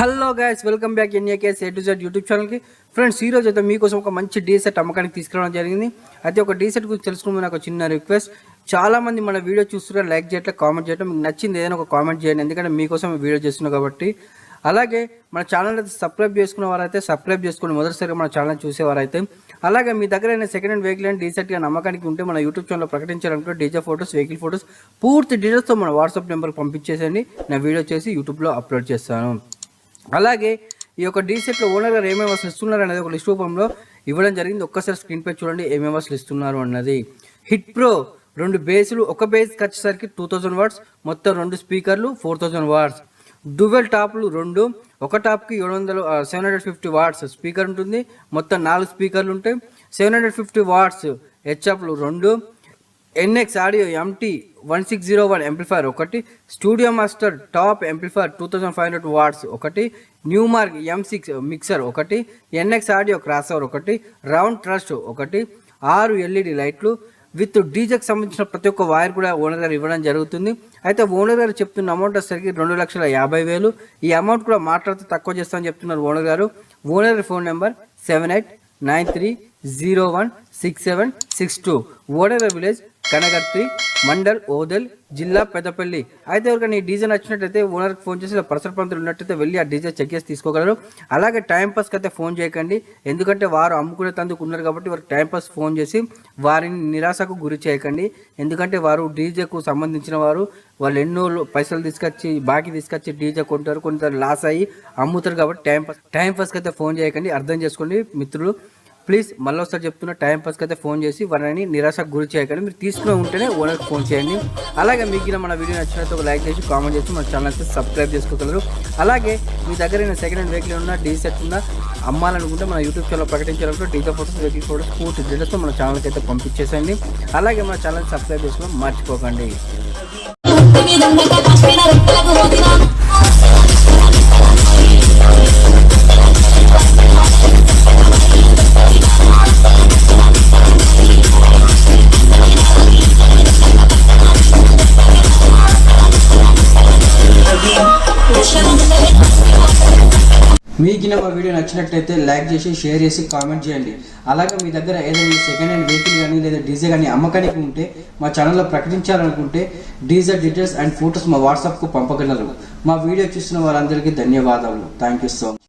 Hello guys welcome back NAKS A to Z YouTube ఛానల్కి friends ఈరోజు అయితే మీకోసం ఒక మంచి డీసెట్ అమ్మకానికి తీసుకురావడం జరిగింది. అయితే ఒక డీసెట్ గురించి తెలుసుకుని నాకు చిన్న రిక్వెస్ట్ చాలామంది మన వీడియో చూస్తున్నారు లైక్ చేయట్లే కామెంట్ చేయటం మీకు నచ్చింది ఏదైనా ఒక కామెంట్ చేయండి ఎందుకంటే మీకోసం వీడియో చేస్తున్నాం కాబట్టి. అలాగే మన ఛానల్ అయితే సబ్స్క్రైబ్ చేసుకున్న వారైతే సబ్స్క్రైబ్ చేసుకుని మొదటిసారిగా మన ఛానల్ చూసేవారైతే. అలాగే మీ దగ్గర అయినా సెకండ్ హ్యాండ్ వెహికల్ అండ్ డీసెట్గా నమ్మకానికి ఉంటే మన యూట్యూబ్ ఛానల్లో ప్రకటించాలనుకుంటే డీజే ఫోటోస్ వెహికల్ ఫోటోస్ పూర్తి డీటెయిల్స్తో మన వాట్సాప్ నెంబర్కి పంపించేసేయండి. నా వీడియో చేసి యూట్యూబ్లో అప్లోడ్ చేస్తాను. అలాగే ఈ యొక్క డీసెట్లో ఓనర్ గారు ఏమేమి అసలు ఇస్తున్నారు అనేది ఒక లిస్ట్ రూపంలో ఇవ్వడం జరిగింది. ఒక్కసారి స్క్రీన్ పై చూడండి ఏమేమి అసలు ఇస్తున్నారు అన్నది. హిట్ ప్రో రెండు బేస్లు ఒక బేస్ వచ్చేసరికి టూ థౌజండ్ వాట్స్ మొత్తం రెండు స్పీకర్లు ఫోర్ థౌజండ్ వాట్స్ డ్యూవెల్ టాప్లు రెండు ఒక టాప్కి ఏడు వందలు seven hundred fifty watts speaker ఉంటుంది. మొత్తం నాలుగు స్పీకర్లు ఉంటాయి. సెవెన్ హండ్రెడ్ ఫిఫ్టీ వాట్స్ హెచ్ఎఫ్లు రెండు NX audio MT one six zero one amplifier ఒకటి studio master top amplifier two thousand five hundred watts ఒకటి new mark M six mixer ఒకటి ఎన్ఎక్స్ ఆడియో క్రాసర్ ఒకటి రౌండ్ ట్రస్ట్ ఒకటి ఆరు LED లైట్లు. With డీజేకి సంబంధించిన ప్రతి ఒక్క వైర్ కూడా ఓనర్ గారు ఇవ్వడం జరుగుతుంది. అయితే ఓనర్ గారు చెప్తున్న అమౌంట్ వచ్చేసరికి రెండు లక్షల యాభై వేలు. ఈ అమౌంట్ కూడా మాట్లాడితే తక్కువ చేస్తామని చెప్తున్నారు ఓనర్ గారు. Owner phone number seven eight nine three zero one six seven six two Odara village Kanagarthi mandal Odel జిల్లా పెద్దపల్లి. అయితే ఎవరికైనా ఈ డీజే నచ్చినట్టయితే ఓనర్కి ఫోన్ చేసి ప్రసర పంతులు ఉన్నట్టయితే వెళ్ళి ఆ డీజే చెక్ చేసి తీసుకోగలరు. అలాగే టైంపాస్కి అయితే ఫోన్ చేయకండి. ఎందుకంటే వారు అమ్ముకునే తందుకు ఉన్నారు కాబట్టి వారికి టైంపాస్ ఫోన్ చేసి వారిని నిరాశకు గురి చేయకండి. ఎందుకంటే వారు డీజేకు సంబంధించిన వారు. వాళ్ళు ఎన్నో పైసలు తీసుకొచ్చి బాకీ తీసుకొచ్చి డీజే కొంటారు. కొంత లాస్ అయ్యి అమ్ముతారు కాబట్టి టైం టైంపాస్కి టైం అయితే ఫోన్ చేయకండి. అర్థం చేసుకోండి మిత్రులు. ప్లీజ్ మళ్ళీ ఒకసారి చెప్తున్న టైం పాస్కి అయితే ఫోన్ చేసి వారిని నిరాశకు గురి చేయకండి. మీరు తీసుకుని ఉంటేనే ఓనర్కి ఫోన్ చేయండి. అలాగే మీకు మన వీడియో నచ్చినట్టు ఒక లైక్ చేసి కామెంట్ చేసి మన ఛానల్ అయితే సబ్స్క్రైబ్ చేసుకోగలరు. అలాగే మీ దగ్గర సెకండ్ హ్యాండ్ వెహికల్ ఉన్న డీ సెట్ ఉన్న అమ్మాలనుకుంటే మన యూట్యూబ్ ఛానల్ ప్రకటించాలంటే డీజే ఫోటోస్ వెహికల్ ఫోటోస్ పూర్తి డీటెయిల్స్తో మన ఛానల్కి అయితే పంపించేసేయండి. అలాగే మన ఛానల్ సబ్స్క్రైబ్ చేసుకోవడం మర్చిపోకండి. మీకు మా వీడియో నచ్చినట్లయితే లైక్ చేసి షేర్ చేసి కామెంట్ చేయండి. అలాగే మీ దగ్గర ఏదైనా సెకండ్ హ్యాండ్ వెహికల్ కానీ లేదా డీజే కానీ అమ్మకానికి ఉంటే మా ఛానల్లో ప్రకటించాలనుకుంటే డీజే డీటెయిల్స్ అండ్ ఫొటోస్ మా వాట్సాప్కు పంపగలరు. మా వీడియో చూసిన వారందరికీ ధన్యవాదాలు థ్యాంక్ యూ సో మచ్